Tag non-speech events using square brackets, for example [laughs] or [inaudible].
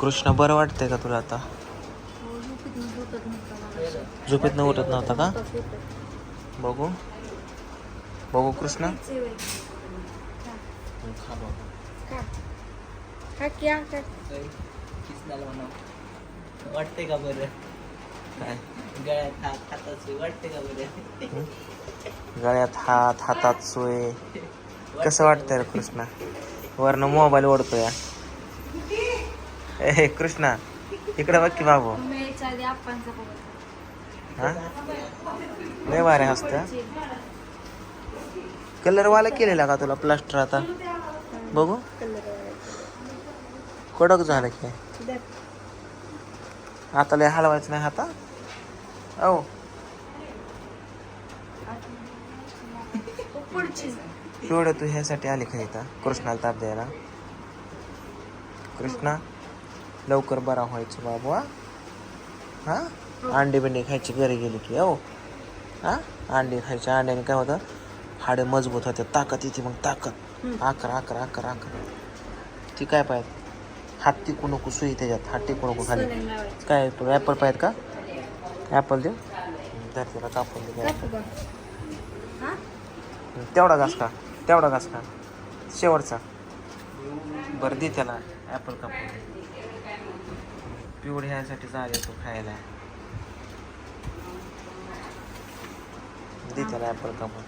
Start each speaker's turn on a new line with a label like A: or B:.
A: कृष्ण बरं वाटतंय का तुला आता? झोपेत न उठत नव्हता का? बघू. बघू कृष्ण.
B: वाटते का बरं?
A: काय?
B: गळ्यात हात हाताची वाटते का बरं?
A: गळ्यात हात हातात सोय कसं वाटतंय रे कृष्णा? वरनं मोबाईल ओढतोय. [laughs] ए कृष्णा इकडे बघ की बाबू. हा? लय वारे हसत कलर वाला केलेला का तुला प्लास्टर आता? बघू. कडक झालं की. आता लय हलवायचं नाही हाता औ. एवढं तू ह्यासाठी आली का इथं? कृष्णाला ताप द्यायला. कृष्णा? लवकर बरा व्हायचं बाबू हा? अंडी बिंडी खायची घरी गेली की हो? हा? अंडी खायची अंड्याने काय होतं? हाडे मजबूत होते ताकद येते मग ताकद. आकर आकर आकर आकर. ती काय पाहिजे हात टिकू नको सुई त्याच्यात. हात टिकू नको खाली. काय तू ॲपल पाहिजे का? ॲपल देऊ तर तिला कापून दे. तेवढा घास का तेवढा घास का शेवटचा. बरं दे त्याला. ॲपल कापून पिवड ह्यासाठी चालेल तो खायला. दे त्याला ॲपल कापून.